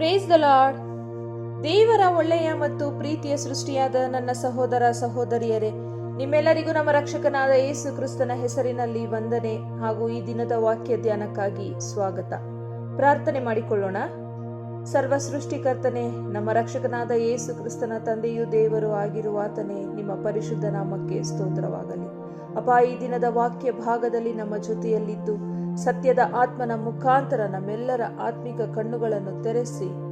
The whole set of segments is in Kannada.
ಪ್ರೇಸ್ ದ ಲಾರ್ಡ್ ದೇವರ ಒಳ್ಳೆಯ ಮತ್ತು ಪ್ರೀತಿಯ ಸೃಷ್ಟಿಯಾದ ನನ್ನ ಸಹೋದರ ಸಹೋದರಿಯರೇ, ನಿಮ್ಮೆಲ್ಲರಿಗೂ ನಮ್ಮ ರಕ್ಷಕನಾದ ಯೇಸು ಕ್ರಿಸ್ತನ ಹೆಸರಿನಲ್ಲಿ ವಂದನೆ ಹಾಗೂ ಈ ದಿನದ ವಾಕ್ಯ ಧ್ಯಾನಕ್ಕಾಗಿ ಸ್ವಾಗತ. ಪ್ರಾರ್ಥನೆ ಮಾಡಿಕೊಳ್ಳೋಣ. ಸರ್ವ ಸೃಷ್ಟಿಕರ್ತನೆ, ನಮ್ಮ ರಕ್ಷಕನಾದ ಯೇಸು ಕ್ರಿಸ್ತನ ತಂದೆಯೂ ದೇವರು ಆಗಿರುವ ಆತನೇ, ನಿಮ್ಮ ಪರಿಶುದ್ಧ ನಾಮಕ್ಕೆ ಸ್ತೋತ್ರವಾಗಲಿ. ಅಪ್ಪ ಈ ದಿನದ ವಾಕ್ಯ ಭಾಗದಲ್ಲಿ ನಮ್ಮ ಜೊತೆಯಲ್ಲಿದ್ದು, ಸತ್ಯದ ಆತ್ಮನ ಮುಖಾಂತರ ನಮ್ಮೆಲ್ಲರ ಆತ್ಮಿಕ ಕಣ್ಣುಗಳನ್ನು ತೆರೆಸಿ,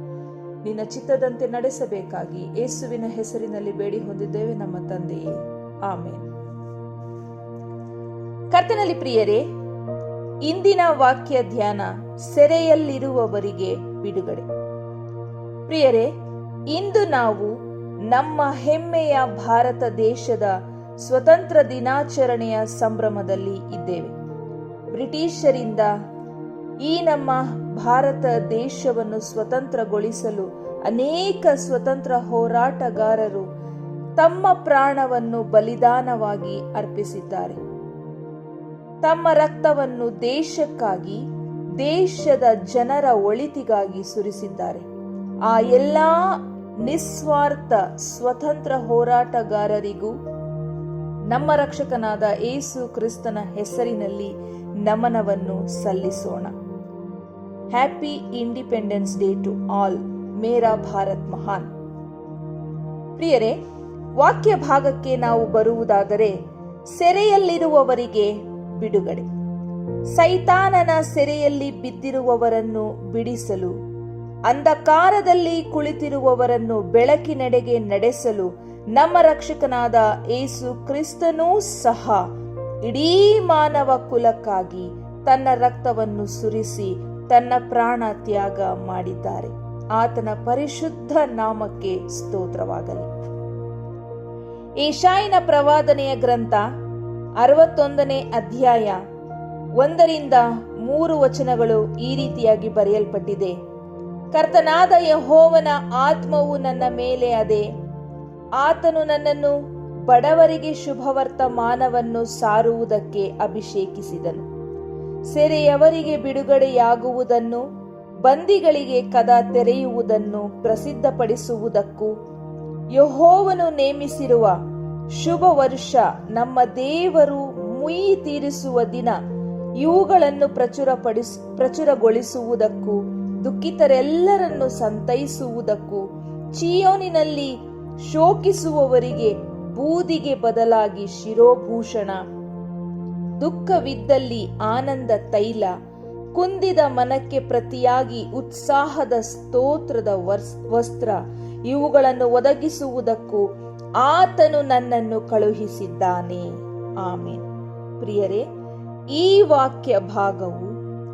ನಿನ್ನ ಚಿತ್ತದಂತೆ ನಡೆಸಬೇಕಾಗಿ ಏಸುವಿನ ಹೆಸರಿನಲ್ಲಿ ಬೇಡಿ ಹೊಂದಿದ್ದೇವೆ ನಮ್ಮ ತಂದೆಯೇ. ಆಮೇನ್. ಕರ್ತನಲ್ಲಿ ಪ್ರಿಯರೇ, ಇಂದಿನ ವಾಕ್ಯ ಧ್ಯಾನ ಸೆರೆಯಲ್ಲಿರುವವರಿಗೆ ಬಿಡುಗಡೆ. ಪ್ರಿಯರೇ, ಇಂದು ನಾವು ನಮ್ಮ ಹೆಮ್ಮೆಯ ಭಾರತ ದೇಶದ ಸ್ವತಂತ್ರ ದಿನಾಚರಣೆಯ ಸಂಭ್ರಮದಲ್ಲಿ ಇದ್ದೇವೆ. ಬ್ರಿಟಿಷರಿಂದ ಈ ನಮ್ಮ ಭಾರತ ದೇಶವನ್ನು ಸ್ವತಂತ್ರಗೊಳಿಸಲು ಅನೇಕ ಸ್ವತಂತ್ರ ಹೋರಾಟಗಾರರು ತಮ್ಮ ಪ್ರಾಣವನ್ನು ಬಲಿದಾನವಾಗಿ ಅರ್ಪಿಸಿದ್ದಾರೆ. ತಮ್ಮ ರಕ್ತವನ್ನು ದೇಶಕ್ಕಾಗಿ, ದೇಶದ ಜನರ ಒಳಿತಿಗಾಗಿ ಸುರಿಸಿದ್ದಾರೆ. ಆ ಎಲ್ಲಾ ನಿಸ್ವಾರ್ಥ ಸ್ವತಂತ್ರ ಹೋರಾಟಗಾರರಿಗೂ ನಮ್ಮ ರಕ್ಷಕನಾದ ಏಸು ಕ್ರಿಸ್ತನ ಹೆಸರಿನಲ್ಲಿ ನಮನವನ್ನು ಸಲ್ಲಿಸೋಣ. Happy independence day to all ಮೇರಾ ಭಾರತ್ ಮಹಾನ್. ಪ್ರಿಯರೇ, ವಾಕ್ಯ ಭಾಗಕ್ಕೆ ನಾವು ಬರುವುದಾದರೆ ಸೆರೆಯಲ್ಲಿರುವವರಿಗೆ ಬಿಡುಗಡೆ. ಸೈತಾನನ ಸೆರೆಯಲ್ಲಿ ಬಿದ್ದಿರುವವರನ್ನು ಬಿಡಿಸಲು, ಅಂಧಕಾರದಲ್ಲಿ ಕುಳಿತಿರುವವರನ್ನು ಬೆಳಕಿನೆಡೆಗೆ ನಡೆಸಲು ನಮ್ಮ ರಕ್ಷಕನಾದ ಏಸು ಕ್ರಿಸ್ತನೂ ಸಹ ಇಡೀ ಮಾನವ ಕುಲಕ್ಕಾಗಿ ತನ್ನ ರಕ್ತವನ್ನು ಸುರಿಸಿ ತನ್ನ ಪ್ರಾಣ ತ್ಯಾಗ ಮಾಡಿದ್ದಾರೆ. ಆತನ ಪರಿಶುದ್ಧ ನಾಮಕ್ಕೆ ಸ್ತೋತ್ರವಾಗಲಿ. ಏಷಾಯಿನ ಪ್ರವಾದನೆಯ ಗ್ರಂಥ ಅರವತ್ತೊಂದನೇ ಅಧ್ಯಾಯ ಒಂದರಿಂದ ಮೂರು ವಚನಗಳು ಈ ರೀತಿಯಾಗಿ ಬರೆಯಲ್ಪಟ್ಟಿದೆ. ಕರ್ತನಾದ ಯಹೋವನ ಆತ್ಮವು ನನ್ನ ಮೇಲೆ ಅದೇ. ಆತನು ನನ್ನನ್ನು ಬಡವರಿಗೆ ಶುಭವರ್ತಮಾನವನ್ನು ಸಾರುವುದಕ್ಕೆ ಅಭಿಷೇಕಿಸಿದನು. ಸೆರೆಯವರಿಗೆ ಬಿಡುಗಡೆಯಾಗುವುದನ್ನು, ಬಂದಿಗಳಿಗೆ ಕದ ತೆರೆಯುವುದನ್ನು ಪ್ರಸಿದ್ಧಪಡಿಸುವುದಕ್ಕೂ, ಯಹೋವನು ನೇಮಿಸಿರುವ ಶುಭ ವರ್ಷ ನಮ್ಮ ದೇವರು ಮುಯಿ ತೀರಿಸುವ ದಿನ ಇವುಗಳನ್ನು ಪ್ರಚುರಪಡಿಸ್, ಪ್ರಚುರಗೊಳಿಸುವುದಕ್ಕೂ, ದುಃಖಿತರೆಲ್ಲರನ್ನು ಸಂತೈಸುವುದಕ್ಕೂ, ಚಿಯೋನಿನಲ್ಲಿ ಶೋಕಿಸುವವರಿಗೆ ಬೂದಿಗೆ ಬದಲಾಗಿ ಶಿರೋಭೂಷಣ. ದುಃಖವಿದ್ದಲ್ಲಿ ಆನಂದ ತೈಲ. ಕುಂದಿದ ಮನಕ್ಕೆ ಪ್ರತಿಯಾಗಿ ಉತ್ಸಾಹದ ಸ್ತೋತ್ರದ ವಸ್ತ್ರ. ಇವುಗಳನ್ನು ಒದಗಿಸುವುದಕ್ಕೂ ಆತನು ನನ್ನನ್ನು ಕಳುಹಿಸಿದ್ದಾನೆ. ಆಮೇನ್. ಪ್ರಿಯರೇ, ಈ ವಾಕ್ಯ ಭಾಗವು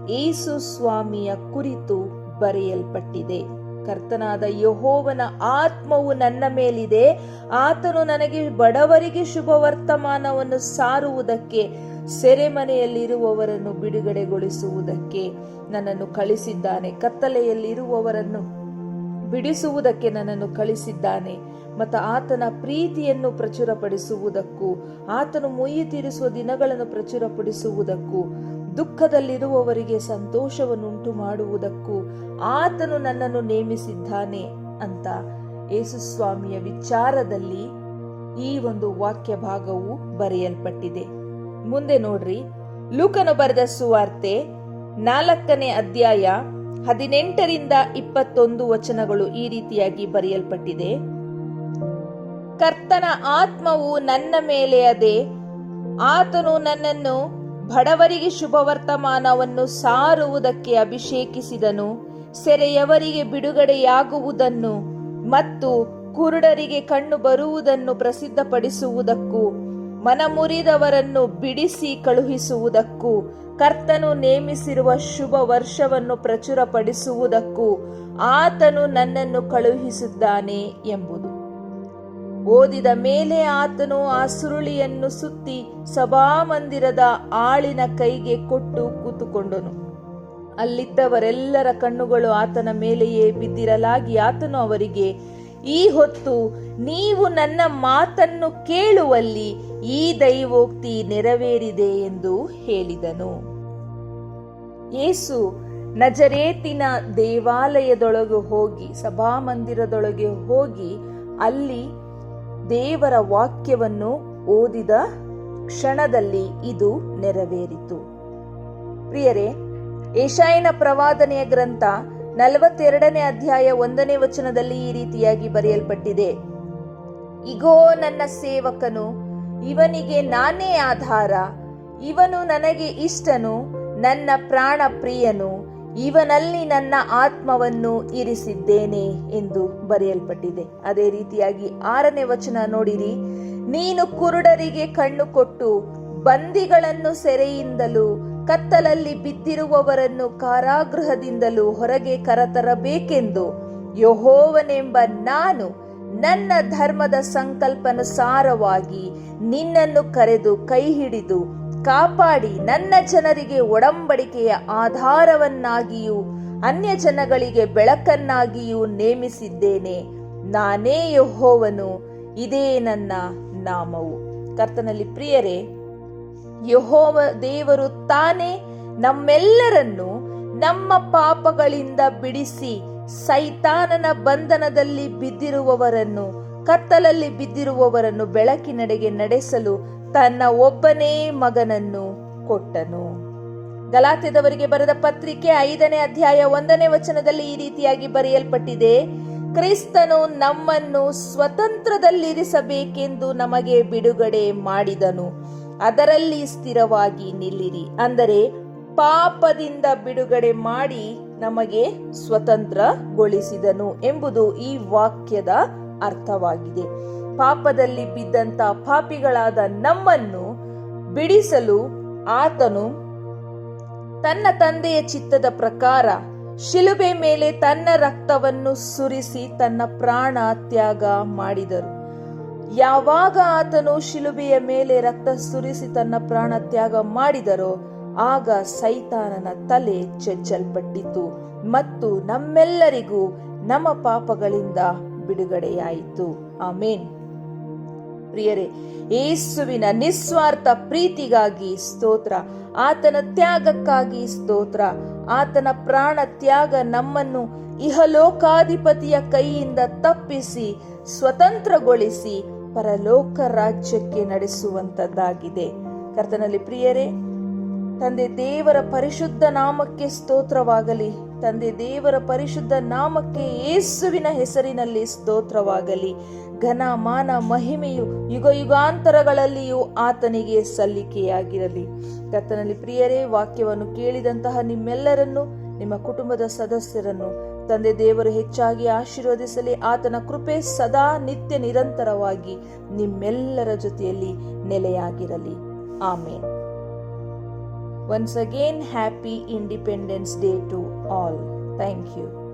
ಏಸು ಸ್ವಾಮಿಯ ಕುರಿತು ಬರೆಯಲ್ಪಟ್ಟಿದೆ. ಕರ್ತನಾದ ಯಹೋವನ ಆತ್ಮವು ನನ್ನ ಮೇಲಿದೆ. ಆತನು ನನಗೆ ಬಡವರಿಗೆ ಶುಭ ವರ್ತಮಾನವನ್ನು ಸಾರುವುದಕ್ಕೆ, ಸೆರೆಮನೆಯಲ್ಲಿರುವವರನ್ನು ಬಿಡುಗಡೆಗೊಳಿಸುವುದಕ್ಕೆ ನನ್ನನ್ನು ಕಳಿಸಿದ್ದಾನೆ ಕತ್ತಲೆಯಲ್ಲಿರುವವರನ್ನು ಬಿಡಿಸುವುದಕ್ಕೆ ನನ್ನನ್ನು ಕಳಿಸಿದ್ದಾನೆ ಮತ್ತು ಆತನ ಪ್ರೀತಿಯನ್ನು ಪ್ರಚುರಪಡಿಸುವುದಕ್ಕೂ, ಆತನು ಮುಯ್ಯಿ ತೀರಿಸುವ ದಿನಗಳನ್ನು ಪ್ರಚುರಪಡಿಸುವುದಕ್ಕೂ ದುಃಖದಲ್ಲಿರುವವರಿಗೆ ಸಂತೋಷವನ್ನುಂಟು ಮಾಡುವುದಕ್ಕೂ ಆತನು ನನ್ನನ್ನು ನೇಮಿಸಿದ್ದಾನೆ ಅಂತ ಯೇಸುಸ್ವಾಮಿಯ ವಿಚಾರದಲ್ಲಿ ಈ ಒಂದು ವಾಕ್ಯ ಭಾಗವು ಬರೆಯಲ್ಪಟ್ಟಿದೆ. ಮುಂದೆ ನೋಡ್ರಿ. ಲೂಕನು ಬರೆದ ಸುವಾರ್ತೆ ನಾಲ್ಕನೇ ಅಧ್ಯಾಯ ಹದಿನೆಂಟರಿಂದ ಇಪ್ಪತ್ತೊಂದು ವಚನಗಳು ಈ ರೀತಿಯಾಗಿ ಬರೆಯಲ್ಪಟ್ಟಿದೆ. ಕರ್ತನ ಆತ್ಮವು ನನ್ನ ಮೇಲೆ ಅದೇ, ಆತನು ನನ್ನನ್ನು ಬಡವರಿಗೆ ಶುಭವರ್ತಮಾನವನ್ನು ಸಾರುವುದಕ್ಕೆ ಅಭಿಷೇಕಿಸಿದನು, ಸೆರೆಯವರಿಗೆ ಬಿಡುಗಡೆಯಾಗುವುದನ್ನು ಮತ್ತು ಕುರುಡರಿಗೆ ಕಣ್ಣು ಬರುವುದನ್ನು ಪ್ರಸಿದ್ಧಪಡಿಸುವುದಕ್ಕೂ, ಮನಮುರಿದವರನ್ನು ಬಿಡಿಸಿ ಕಳುಹಿಸುವುದಕ್ಕೂ, ಕರ್ತನು ನೇಮಿಸಿರುವ ಶುಭ ವರ್ಷವನ್ನು ಪ್ರಚುರಪಡಿಸುವುದಕ್ಕೂ ಆತನು ನನ್ನನ್ನು ಕಳುಹಿಸುತ್ತಾನೆ ಎಂಬುದು. ಓದಿದ ಮೇಲೆ ಆತನು ಆ ಸುರುಳಿಯನ್ನು ಸುತ್ತಿ ಸಭಾಮಂದಿರದ ಆಳಿನ ಕೈಗೆ ಕೊಟ್ಟು ಕೂತುಕೊಂಡನು. ಅಲ್ಲಿದ್ದವರೆಲ್ಲರ ಕಣ್ಣುಗಳು ಆತನ ಮೇಲೆಯೇ ಬಿದ್ದಿರಲಾಗಿ ಆತನು ಅವರಿಗೆ, ಈ ಹೊತ್ತು ನೀವು ನನ್ನ ಮಾತನ್ನು ಕೇಳುವಲ್ಲಿ ಈ ದೈವೋಕ್ತಿ ನೆರವೇರಿದೆ ಎಂದು ಹೇಳಿದನು. ಯೇಸು ನಜರೇತಿನ ದೇವಾಲಯದೊಳಗೆ ಹೋಗಿ, ಸಭಾಮಂದಿರದೊಳಗೆ ಹೋಗಿ ಅಲ್ಲಿ ದೇವರ ವಾಕ್ಯವನ್ನು ಓದಿದ ಕ್ಷಣದಲ್ಲಿ ಇದು ನೆರವೇರಿತು. ಪ್ರಿಯರೇ, ಏಷಾಯನ ಪ್ರವಾದನೆಯ ಗ್ರಂಥ ನಲವತ್ತೆರಡನೇ ಅಧ್ಯಾಯ ಒಂದನೇ ವಚನದಲ್ಲಿ ಈ ರೀತಿಯಾಗಿ ಬರೆಯಲ್ಪಟ್ಟಿದೆ. ಇಗೋ ನನ್ನ ಸೇವಕನು, ಇವನಿಗೆ ನಾನೇ ಆಧಾರ. ಇವನು ನನಗೆ ಇಷ್ಟನು, ನನ್ನ ಪ್ರಾಣ ಪ್ರಿಯನು ಇವನಲ್ಲಿ ನನ್ನ ಆತ್ಮವನ್ನು ಇರಿಸಿದ್ದೇನೆ ಎಂದು ಬರೆಯಲ್ಪಟ್ಟಿದೆ. ಅದೇ ರೀತಿಯಾಗಿ ಆರನೇ ವಚನ ನೋಡಿರಿ. ನೀನು ಕುರುಡರಿಗೆ ಕಣ್ಣು ಕೊಟ್ಟು ಬಂದಿಗಳನ್ನು ಸೆರೆಯಿಂದಲೂ ಕತ್ತಲಲ್ಲಿ ಬಿದ್ದಿರುವವರನ್ನು ಕಾರಾಗೃಹದಿಂದಲೂ ಹೊರಗೆ ಕರತರಬೇಕೆಂದು ಯಹೋವನೆಂಬ ನಾನು ನನ್ನ ಧರ್ಮದ ಸಂಕಲ್ಪನುಸಾರವಾಗಿ ನಿನ್ನನ್ನು ಕರೆದು ಕೈ ಹಿಡಿದು ಕಾಪಾಡಿ ನನ್ನ ಜನರಿಗೆ ಒಡಂಬಡಿಕೆಯ ಆಧಾರವನ್ನಾಗಿಯೂ ಅನ್ಯ ಜನಗಳಿಗೆ ಬೆಳಕನ್ನಾಗಿಯೂ ನೇಮಿಸಿದ್ದೇನೆ. ನಾನೇ ಯಹೋವನು, ಇದೇ ನನ್ನ ನಾಮವು. ಕರ್ತನಲ್ಲಿ ಪ್ರಿಯರೇ, ಯಹೋವ ದೇವರು ತಾನೇ ನಮ್ಮೆಲ್ಲರನ್ನು ನಮ್ಮ ಪಾಪಗಳಿಂದ ಬಿಡಿಸಿ ಸೈತಾನನ ಬಂಧನದಲ್ಲಿ ಬಿದ್ದಿರುವವರನ್ನು, ಕತ್ತಲಲ್ಲಿ ಬಿದ್ದಿರುವವರನ್ನು ಬೆಳಕಿನಡೆಗೆ ನಡೆಸಲು ತನ್ನ ಒಬ್ಬನೇ ಮಗನನ್ನು ಕೊಟ್ಟನು. ಗಲಾತ್ಯದವರಿಗೆ ಬರೆದ ಪತ್ರಿಕೆ ಐದನೇ ಅಧ್ಯಾಯ ಒಂದನೇ ವಚನದಲ್ಲಿ ಈ ರೀತಿಯಾಗಿ ಬರೆಯಲ್ಪಟ್ಟಿದೆ, ಕ್ರಿಸ್ತನು ನಮ್ಮನ್ನು ಸ್ವತಂತ್ರದಲ್ಲಿರಿಸಬೇಕೆಂದು ನಮಗೆ ಬಿಡುಗಡೆ ಮಾಡಿದನು. ಅದರಲ್ಲಿ ಸ್ಥಿರವಾಗಿ ನಿಲ್ಲಿರಿ. ಅಂದರೆ ಪಾಪದಿಂದ ಬಿಡುಗಡೆ ಮಾಡಿ ನಮಗೆ ಸ್ವತಂತ್ರಗೊಳಿಸಿದನು ಎಂಬುದು ಈ ವಾಕ್ಯದ ಅರ್ಥವಾಗಿದೆ. ಪಾಪದಲ್ಲಿ ಬಿದ್ದಂತ ಪಾಪಿಗಳಾದ ನಮ್ಮನ್ನು ಬಿಡಿಸಲು ಆತನು ತನ್ನ ತಂದೆಯ ಚಿತ್ತದ ಪ್ರಕಾರ ಶಿಲುಬೆ ಮೇಲೆ ತನ್ನ ರಕ್ತವನ್ನು ಸುರಿಸಿ ತನ್ನ ಪ್ರಾಣ ತ್ಯಾಗ ಮಾಡಿದರು. ಯಾವಾಗ ಆತನು ಶಿಲುಬೆಯ ಮೇಲೆ ರಕ್ತ ಸುರಿಸಿ ತನ್ನ ಪ್ರಾಣ ತ್ಯಾಗ ಮಾಡಿದರೋ ಆಗ ಸೈತಾನನ ತಲೆ ಚೆಚ್ಚಲ್ಪಟ್ಟಿತು ಮತ್ತು ನಮ್ಮೆಲ್ಲರಿಗೂ ನಮ್ಮ ಪಾಪಗಳಿಂದ ಬಿಡುಗಡೆಯಾಯಿತು. ಆಮೇನ್. ಪ್ರಿಯರೇ, ಯೇಸುವಿನ ನಿಸ್ವಾರ್ಥ ಪ್ರೀತಿಗಾಗಿ ಸ್ತೋತ್ರ, ಆತನ ತ್ಯಾಗಕ್ಕಾಗಿ ಸ್ತೋತ್ರ, ಆತನ ಪ್ರಾಣ ತ್ಯಾಗ ನಮ್ಮನ್ನು ಇಹಲೋಕಾಧಿಪತಿಯ ಕೈಯಿಂದ ತಪ್ಪಿಸಿ, ಸ್ವತಂತ್ರಗೊಳಿಸಿ ಪರಲೋಕ ರಾಜ್ಯಕ್ಕೆ ನಡೆಸುವಂತದ್ದಾಗಿದೆ. ಕರ್ತನಲ್ಲಿ ಪ್ರಿಯರೇ, ತಂದೆ ದೇವರ ಪರಿಶುದ್ಧ ನಾಮಕ್ಕೆ ಸ್ತೋತ್ರವಾಗಲಿ. ತಂದೆ ದೇವರ ಪರಿಶುದ್ಧ ನಾಮಕ್ಕೆ ಯೇಸುವಿನ ಹೆಸರಿನಲ್ಲಿ ಸ್ತೋತ್ರವಾಗಲಿ. ಘನ ಮಾನ ಮಹಿಮೆಯು ಯುಗ ಯುಗಾಂತರಗಳಲ್ಲಿಯೂ ಆತನಿಗೆ ಸಲ್ಲಿಕೆಯಾಗಿರಲಿ. ಕತ್ತನಲ್ಲಿ ಪ್ರಿಯರೇ, ವಾಕ್ಯವನ್ನು ಕೇಳಿದಂತಹ ನಿಮ್ಮೆಲ್ಲರನ್ನು, ನಿಮ್ಮ ಕುಟುಂಬದ ಸದಸ್ಯರನ್ನು ತಂದೆ ದೇವರು ಹೆಚ್ಚಾಗಿ ಆಶೀರ್ವದಿಸಲಿ. ಆತನ ಕೃಪೆ ಸದಾ ನಿತ್ಯ ನಿರಂತರವಾಗಿ ನಿಮ್ಮೆಲ್ಲರ ಜೊತೆಯಲ್ಲಿ ನೆಲೆಯಾಗಿರಲಿ. ಆಮೇನ್. Once again, happy Independence Day to all. Thank you.